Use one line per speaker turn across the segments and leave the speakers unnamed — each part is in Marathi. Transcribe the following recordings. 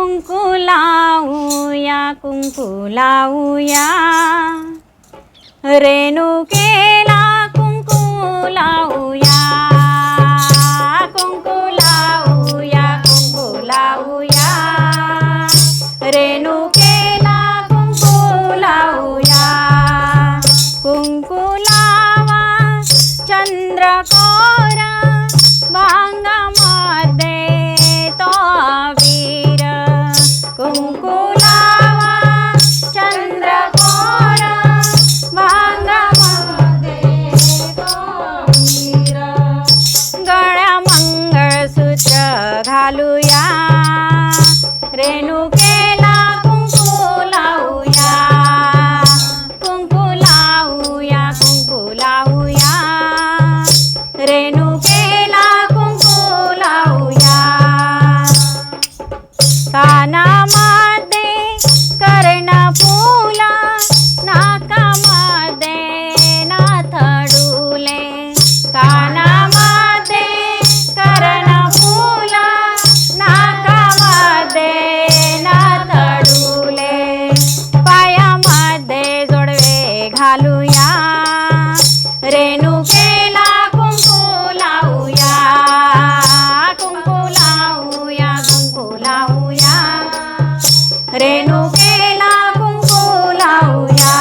कुंकू लावूया कुंकू लावूया. रेणुकेला कुंकू लावूया. कुंकू लावूया कुंकू लावूया. रेणुकेला कुंकू लावूया. कुंकू लावा चंद्र रेणुकेला कुंकू लावूया. कुंकू लावूया कुंकू लावूया. रेणुकेला कुंकू लावूया.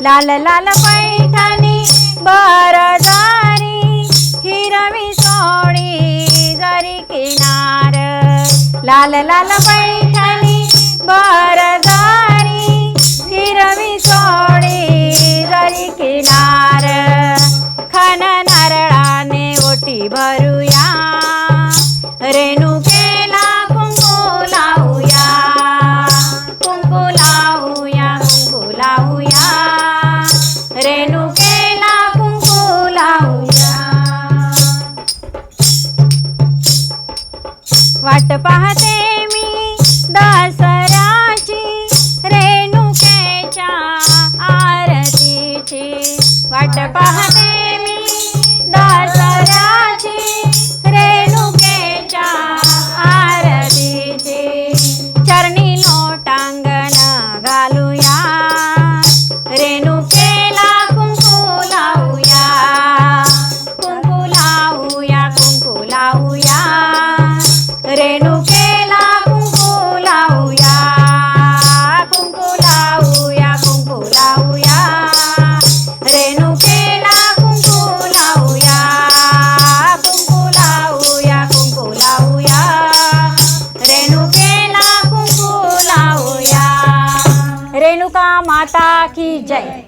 लाल लाल पैठणी बरदारी हिरवी सोळी जरी किनार. लाल लाल पैठणी बरदारी वाट पाहते मी दसराची रेणुकेच्या आरतीची. वाट पाहते माता की जय